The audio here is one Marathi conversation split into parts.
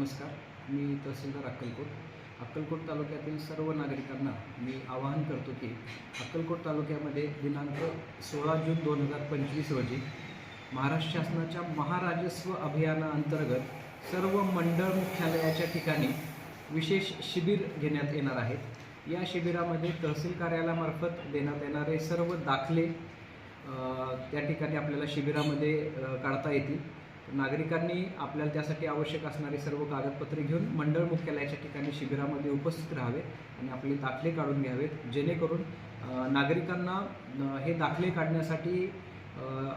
नमस्कार मी तहसीलदार अक्कलकोट. अक्कलकोट तालुक्यातील सर्व नागरिकांना मी आवाहन करतो की अक्कलकोट तालुक्यामध्ये दिनांक सोळा जून दोन हजार पंचवीस रोजी महाराष्ट्र शासनाच्या महाराजस्व अभियानाअंतर्गत सर्व मंडळ मुख्यालयाच्या ठिकाणी विशेष शिबिर घेण्यात येणार आहेत या शिबिरामध्ये तहसील कार्यालयामार्फत देण्यात येणारे सर्व दाखले त्या ठिकाणी आपल्याला शिबिरामध्ये काढता येतील. नागरिकांनी आपल्याला त्यासाठी आवश्यक असणारी सर्व कागदपत्रे घेऊन मंडळ मुख्यालयाच्या ठिकाणी शिबिरामध्ये उपस्थित राहावे आणि आपले दाखले काढून घ्यावेत जेणेकरून नागरिकांना हे दाखले काढण्यासाठी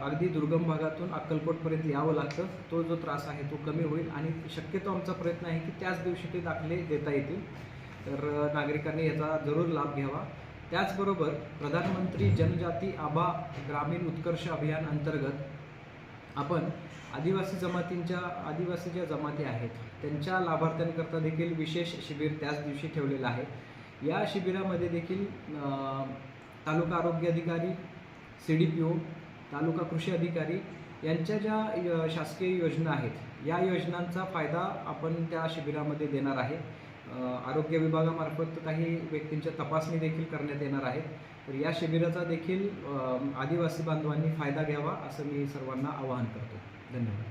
अगदी दुर्गम भागातून अक्कलकोटपर्यंत यावं लागतं. तो जो त्रास आहे तो कमी होईल आणि शक्यतो आमचा प्रयत्न आहे की त्याच दिवशी ते दाखले देता येतील. तर नागरिकांनी याचा जरूर लाभ घ्यावा. त्याचबरोबर प्रधानमंत्री जनजाती आबा ग्रामीण उत्कर्ष अभियान अंतर्गत आपण आदिवासी जमातींच्या आदिवासी ज्या जमाती आहेत त्यांच्या लाभार्थ्यांकरता देखील विशेष शिबिर त्याच दिवशी ठेवलेलं आहे. या शिबिरामध्ये देखील तालुका आरोग्य अधिकारी सी डी पी ओ तालुका कृषी अधिकारी यांच्या ज्या य- शासकीय योजना आहेत या योजनांचा फायदा आपण त्या शिबिरामध्ये देणार आहे. आरोग्य विभागामार्फत काही व्यक्तींच्या तपासणी देखील करण्यात येणार आहे तर या शिबिराचा देखील आदिवासी बांधवांनी फायदा घ्यावा असं मी सर्वांना आवाहन करतो. धन्यवाद.